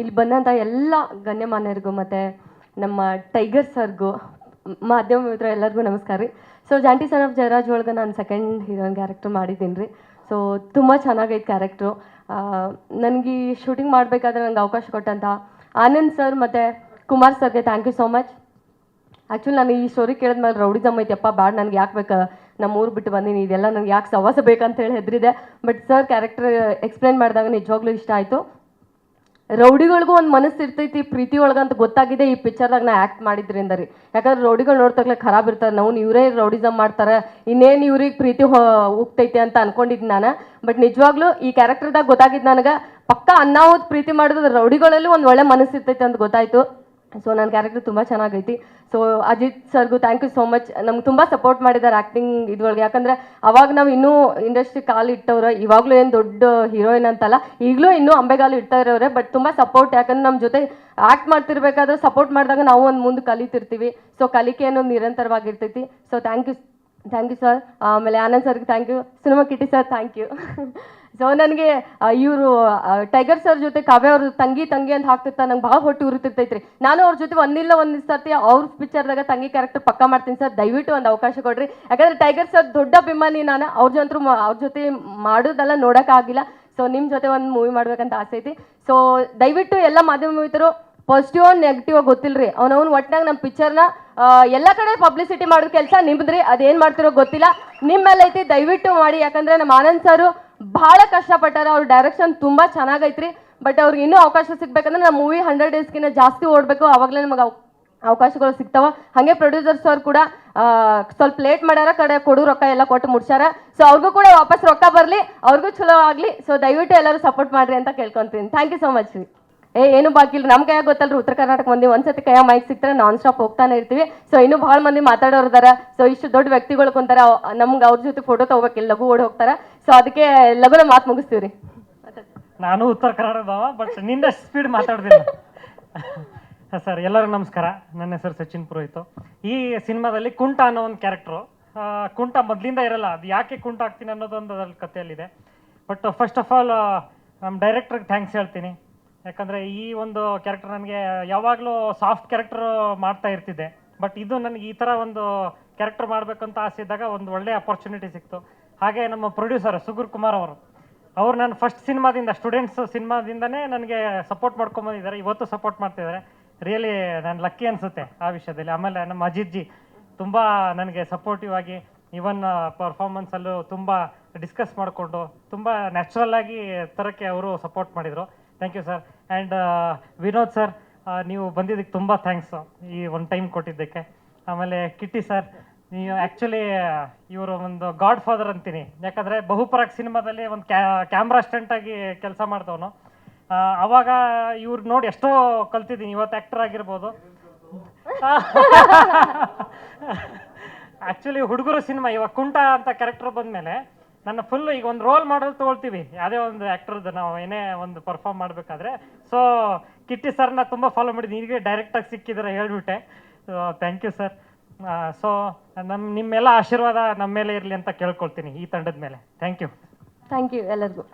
ಇಲ್ಲಿ ಬಂದಂಥ ಎಲ್ಲ ಗಣ್ಯಮಾನ್ಯರಿಗೂ ಮತ್ತು ನಮ್ಮ ಟೈಗರ್ ಸರ್ಗೂ, ಮಾಧ್ಯಮ ಮಿತ್ರ ಎಲ್ಲರಿಗೂ ನಮಸ್ಕಾರ ರೀ. So Jonty son of Jayaraj ಒಳಗೆ ನಾನು ಸೆಕೆಂಡ್ ಹೀರೋಯಿನ್ ಕ್ಯಾರೆಕ್ಟರ್ ಮಾಡಿದ್ದೀನಿ ರೀ. ಸೊ ತುಂಬ ಚೆನ್ನಾಗೈತೆ ಕ್ಯಾರೆಕ್ಟ್ರು ನನಗೆ ಈ ಶೂಟಿಂಗ್ ಮಾಡಬೇಕಾದ್ರೆ ನನಗೆ ಅವಕಾಶ ಕೊಟ್ಟಂತ ಆನಂದ್ ಸರ್ ಮತ್ತು ಕುಮಾರ್ ಸರ್ಗೆ thank you so much actually ನಾನು ಈ ಸ್ಟೋರಿ ಕೇಳಿದ್ಮೇಲೆ ರೌಡಿಸಮ್ ಐತೆಪ್ಪ, ಬ್ಯಾಡ್ ನನಗೆ ಯಾಕೆ ಬೇಕು? ನಮ್ಮ ಊರು ಬಿಟ್ಟು ಬಂದೀನಿ, ಇದೆಲ್ಲ ನನಗೆ ಯಾಕೆ ಸವಾಸ ಬೇಕಂತ ಹೇಳಿ ಹೆದರಿದೆ. ಬಟ್ ಸರ್ ಕ್ಯಾರೆಕ್ಟರ್ ಎಕ್ಸ್ಪ್ಲೇನ್ ಮಾಡಿದಾಗ ನಿಜವಾಗ್ಲೂ ಇಷ್ಟ ಆಯಿತು. ರೌಡಿಗಳಿಗೂ ಒಂದು ಮನಸ್ಸು ಇರ್ತೈತಿ ಪ್ರೀತಿ ಒಳಗಂತ ಗೊತ್ತಾಗಿದೆ ಈ ಪಿಕ್ಚರ್ದಾಗ ನಾ ಆ್ಯಕ್ಟ್ ಮಾಡಿದ್ರಿಂದ ರೀ. ಯಾಕಂದ್ರೆ ರೌಡಿಗಳು ನೋಡ್ತಕ್ಲೆ ಖರಾಬ್ ಇರ್ತಾರೆ. ನಾವು ಇವರೇ ರೌಡಿಸಮ್ ಮಾಡ್ತಾರೆ. ಇನ್ನೇನು ಇವ್ರಿಗೆ ಪ್ರೀತಿ ಹೋಗ್ತೈತೆ ಅಂತ ಅನ್ಕೊಂಡಿದ್ದು ನಾನು. ಬಟ್ ನಿಜವಾಗ್ಲೂ ಈ ಕ್ಯಾರೆಕ್ಟರ್ದಾಗ ಗೊತ್ತಾಗಿದ್ದು ನನಗೆ ಪಕ್ಕ ಅನ್ನಾವತ್ ಪ್ರೀತಿ ಮಾಡಿದ್ರೆ ರೌಡಿಗಳಲ್ಲೂ ಒಂದು ಒಳ್ಳೆ ಮನಸ್ಸು ಇರ್ತೈತಿ ಅಂತ ಗೊತ್ತಾಯ್ತು. ಸೊ ನನ್ನ ಕ್ಯಾರೆಕ್ಟರ್ ತುಂಬ ಚೆನ್ನಾಗೈತಿ. ಸೊ ಅಜಿತ್ ಸರ್ಗೂ ಥ್ಯಾಂಕ್ ಯು ಸೋ ಮಚ್ ನಮ್ಗೆ ತುಂಬ ಸಪೋರ್ಟ್ ಮಾಡಿದ್ದಾರೆ ಆ್ಯಕ್ಟಿಂಗ್ ಇದ್ರೊಳಗೆ. ಯಾಕಂದರೆ ಅವಾಗ ನಾವು ಇನ್ನೂ ಇಂಡಸ್ಟ್ರಿ ಕಾಲು ಇಟ್ಟವ್ರೆ, ಇವಾಗಲೂ ಏನು ದೊಡ್ಡ ಹೀರೋಯಿನ್ ಅಂತಲ್ಲ, ಈಗಲೂ ಇನ್ನೂ ಅಂಬೆಗಾಲು ಇಡ್ತಾ ಇರೋರೆ ಬಟ್ ತುಂಬ ಸಪೋರ್ಟ್ ಯಾಕಂದ್ರೆ ನಮ್ಮ ಜೊತೆ ಆ್ಯಕ್ಟ್ ಮಾಡ್ತಿರ್ಬೇಕಾದ್ರೆ ಸಪೋರ್ಟ್ ಮಾಡಿದಾಗ ನಾವು ಒಂದು ಮುಂದೆ ಕಲಿತಿರ್ತೀವಿ. ಸೊ ಕಲಿಕೆ ಅನ್ನೋದು ನಿರಂತರವಾಗಿರ್ತೈತಿ. So thank you thank you sir ಆಮೇಲೆ ಆನಂದ್ ಸರ್ಗೆ thank you cinema Kitty sir thank you so ನನಗೆ ಇವರು ಟೈಗರ್ ಸರ್ ಜೊತೆ ಕಾವ್ಯ ಅವ್ರ ತಂಗಿ ತಂಗಿ ಅಂತ ಹಾಕ್ತಿರ್ತಾರೆ. ನಂಗೆ ಭಾಳ ಹೊಟ್ಟೆ ಉರಿತಿರ್ತೈತ್ರಿ. ನಾನು ಅವ್ರ ಜೊತೆ ಒಂದಿಲ್ಲ ಒಂದು ಸರ್ತಿ ಅವ್ರ ಪಿಕ್ಚರ್ದಾಗ ತಂಗಿ ಕ್ಯಾರೆಕ್ಟರ್ ಪಕ್ಕ ಮಾಡ್ತೀನಿ ಸರ್ ದಯವಿಟ್ಟು ಒಂದು ಅವಕಾಶ ಕೊಡ್ರಿ. ಯಾಕಂದ್ರೆ ಟೈಗರ್ ಸರ್ ದೊಡ್ಡ ಅಭಿಮಾನಿ ನಾನು. ಅವ್ರ ಜೊತೆ ಅವ್ರ ಜೊತೆ ಮಾಡೋದೆಲ್ಲ ನೋಡೋಕ್ಕಾಗಿಲ್ಲ ಸೊ ನಿಮ್ಮ ಜೊತೆ ಒಂದು ಮೂವಿ ಮಾಡ್ಬೇಕಂತ ಆಸೆ ಐತಿ. ಸೊ ದಯವಿಟ್ಟು ಎಲ್ಲ ಮಾಧ್ಯಮ ಮಿತ್ರರು ಪಾಸಿಟಿವ್ ನೆಗೆಟಿವ್ ಗೊತ್ತಿಲ್ರಿ. ಅವ್ನವ್ನು ಒಟ್ಟಾಗ ನಮ್ಮ ಪಿಕ್ಚರ್ನ ಎಲ್ಲ ಕಡೆ ಪಬ್ಲಿಸಿಟಿ ಮಾಡೋ ಕೆಲಸ ನಿಮ್ದ್ರಿ, ಅದೇನು ಮಾಡ್ತಿರೋ ಗೊತ್ತಿಲ್ಲ. ನಿಮ್ಮ ಮೇಲೆ ಐತಿ, ದಯವಿಟ್ಟು ಮಾಡಿ. ಯಾಕಂದ್ರೆ ನಮ್ಮ ಆನಂದ್ ಸರು ಭಾಳ ಕಷ್ಟಪಟ್ಟಾರ. ಅವ್ರ ಡೈರೆಕ್ಷನ್ ತುಂಬಾ ಚೆನ್ನಾಗೈತ್ರಿ. ಬಟ್ ಅವ್ರಿಗೆ ಇನ್ನೂ ಅವಕಾಶ ಸಿಗ್ಬೇಕಂದ್ರೆ ನಮ್ಮ ಮೂವಿ ಹಂಡ್ರೆಡ್ ಡೇಸ್ಗಿಂತ ಜಾಸ್ತಿ ಓಡಬೇಕು. ಅವಾಗಲೇ ನಮಗೆ ಅವಕಾಶಗಳು ಸಿಗ್ತಾವ. ಹಾಗೆ ಪ್ರೊಡ್ಯೂಸರ್ಸ್ ಅವ್ರು ಕೂಡ ಸ್ವಲ್ಪ ಲೇಟ್ ಮಾಡ್ಯಾರ, ಕಡೆ ಕೊಡು ರೊಕ್ಕ ಎಲ್ಲ ಕೊಟ್ಟು ಮುಡ್ಸ್ಯಾರ. ಸೊ ಅವ್ರಿಗೂ ಕೂಡ ವಾಪಸ್ ರೊಕ್ಕ ಬರಲಿ, ಅವ್ರಿಗೂ ಚಲೋ ಆಗಲಿ. ಸೊ ದಯವಿಟ್ಟು ಎಲ್ಲರೂ ಸಪೋರ್ಟ್ ಮಾಡ್ರಿ ಅಂತ ಕೇಳ್ಕೊಂತೀನಿ. ಥ್ಯಾಂಕ್ ಯು ಸೊ ಮಚ್ ರೀ. ಏ, ಏನು ಬಾಕಿ ಇಲ್ಲ. ನಮ್ಮ ಕೈಯಾಗ ಗೊತ್ತಲ್ರಿ, ಉತ್ತರ ಕರ್ನಾಟಕ ಮಂದಿ ಒಂದ್ಸತಿ ಕೈಯಾಗ ಮೈಕ್ ಸಿಕ್ತಾರೆ ನಾನ್ ಸ್ಟಾಪ್ ಹೋಗ್ತಾನೆ ಇರ್ತೀವಿ. ಸೊ ಇನ್ನೂ ಭಾಳ ಮಂದಿ ಮಾತಾಡೋರು ಇದಾರ. ಸೊ ಇಷ್ಟು ದೊಡ್ಡ ವ್ಯಕ್ತಿಗಳು ಕುಂತಾರ, ನಮ್ಗೆ ಅವ್ರ ಜೊತೆ ಫೋಟೋ ತಗೋಬೇಕಿಲ್ಲ ಲಘು ಓಡಿ ಹೋಗ್ತಾರ. ಸೊ ಅದಕ್ಕೆ ಲಘುನ ಮಾತು ಮುಗಿಸ್ತೀವಿ ರೀ ನಾನು ಉತ್ತರ ಕನ್ನಡದವ ಬಟ್ನಿಂದ ಸ್ಪೀಡ್ ಮಾತಾಡ್ತೀನಿ ಸರ್, ಎಲ್ಲರಿಗೂ ನಮಸ್ಕಾರ. ನನ್ನ ಹೆಸರು ಸಚಿನ್ ಪುರೋಹಿತ್. ಈ ಸಿನಿಮಾದಲ್ಲಿ ಕುಂಟ ಅನ್ನೋ ಒಂದು ಕ್ಯಾರೆಕ್ಟ್ರು ಕುಂಟ ಮೊದಲಿಂದ ಇರಲ್ಲ, ಅದು ಯಾಕೆ ಕುಂಟ ಆಗ್ತೀನಿ ಅನ್ನೋದೊಂದು ಅದ್ರಲ್ಲಿ ಕಥೆಯಲ್ಲಿದೆ. ಬಟ್ ಫಸ್ಟ್ ಆಫ್ ಆಲ್ ನಮ್ಮ ಡೈರೆಕ್ಟ್ರಿಗೆ ಥ್ಯಾಂಕ್ಸ್ ಹೇಳ್ತೀನಿ. ಯಾಕಂದರೆ ಈ ಒಂದು ಕ್ಯಾರೆಕ್ಟರ್ ನನಗೆ ಯಾವಾಗಲೂ ಸಾಫ್ಟ್ ಕ್ಯಾರೆಕ್ಟರ್ ಮಾಡ್ತಾ ಇರ್ತಿದ್ದೆ. ಬಟ್ ಇದು ನನಗೆ ಈ ಥರ ಒಂದು ಕ್ಯಾರೆಕ್ಟರ್ ಮಾಡಬೇಕಂತ ಆಸೆ ಇದ್ದಾಗ ಒಂದು ಒಳ್ಳೆಯ ಅಪರ್ಚುನಿಟಿ ಸಿಕ್ತು. ಹಾಗೆ ನಮ್ಮ ಪ್ರೊಡ್ಯೂಸರ್ ಸುಗುರ್ ಕುಮಾರ್ ಅವರು, ಅವ್ರು ನಾನು ಫಸ್ಟ್ ಸಿನಿಮಾದಿಂದ ಸ್ಟೂಡೆಂಟ್ಸ್ ಸಿನಿಮಾದಿಂದನೇ ನನಗೆ ಸಪೋರ್ಟ್ ಮಾಡ್ಕೊಂಬಂದಿದ್ದಾರೆ. ಇವತ್ತು ಸಪೋರ್ಟ್ ಮಾಡ್ತಿದ್ದಾರೆ ರಿಯಲಿ ನಾನು ಲಕ್ಕಿ ಅನಿಸುತ್ತೆ ಆ ವಿಷಯದಲ್ಲಿ. ಆಮೇಲೆ ನಮ್ಮ ಅಜಿತ್ ಜಿ ತುಂಬ ನನಗೆ ಸಪೋರ್ಟಿವ್ ಆಗಿ ಇವನ್ ಪರ್ಫಾರ್ಮೆನ್ಸಲ್ಲೂ ತುಂಬ ಡಿಸ್ಕಸ್ ಮಾಡಿಕೊಂಡು ತುಂಬ ನ್ಯಾಚುರಲ್ ಆಗಿ ತರಕ್ಕೆ ಅವರು ಸಪೋರ್ಟ್ ಮಾಡಿದರು. Thank you sir and Vinod sir ನೀವು ಬಂದಿದ್ದಕ್ಕೆ ತುಂಬ ಥ್ಯಾಂಕ್ಸು ಈ ಒಂದು ಟೈಮ್ ಕೊಟ್ಟಿದ್ದಕ್ಕೆ. ಆಮೇಲೆ ಕಿಟ್ಟಿ ಸರ್ ನೀವು ಆ್ಯಕ್ಚುಲಿ ಇವರು ಒಂದು ಗಾಡ್ ಫಾದರ್ ಅಂತೀನಿ. ಯಾಕಂದರೆ ಬಹುಪರಾಕ್ ಸಿನಿಮಾದಲ್ಲಿ ಒಂದು ಕ್ಯಾ ಕ್ಯಾಮ್ರಾ ಸ್ಟಂಟಾಗಿ ಕೆಲಸ ಮಾಡ್ದವನು. ಅವಾಗ ಇವ್ರು ನೋಡಿ ಎಷ್ಟೋ ಕಲ್ತಿದ್ದೀನಿ. ಇವತ್ತು ಆ್ಯಕ್ಟರ್ ಆಗಿರ್ಬೋದು. ಆ್ಯಕ್ಚುಲಿ ಹುಡುಗರು ಸಿನಿಮಾ, ಇವಾಗ ಕುಂಟ ಅಂತ ಕ್ಯಾರೆಕ್ಟರ್ ಬಂದಮೇಲೆ ನನ್ನ ಫುಲ್ ಈಗ ಒಂದು ರೋಲ್ ಮಾಡಲ್ ತಗೊಳ್ತೀವಿ. ಯಾವುದೇ ಒಂದು ಆ್ಯಕ್ಟ್ರದ್ದು ನಾವು ಏನೇ ಒಂದು ಪರ್ಫಾರ್ಮ್ ಮಾಡಬೇಕಾದ್ರೆ. ಸೊ ಕಿಟ್ಟಿ ಸರ್ನ ತುಂಬ ಫಾಲೋ ಮಾಡಿದ್ದೀನಿ ಈಗ ಡೈರೆಕ್ಟಾಗಿ ಸಿಕ್ಕಿದ್ರೆ ಹೇಳ್ಬಿಟ್ಟೆ. ಥ್ಯಾಂಕ್ ಯು ಸರ್ ಸೊ ನಮ್ಮ ನಿಮ್ಮೆಲ್ಲ ಆಶೀರ್ವಾದ ನಮ್ಮ ಮೇಲೆ ಇರಲಿ ಅಂತ ಕೇಳ್ಕೊಳ್ತೀನಿ ಈ ತಂಡದ ಮೇಲೆ. ಥ್ಯಾಂಕ್ ಯು ಥ್ಯಾಂಕ್ ಯು ಎಲ್ಲರಿಗೂ.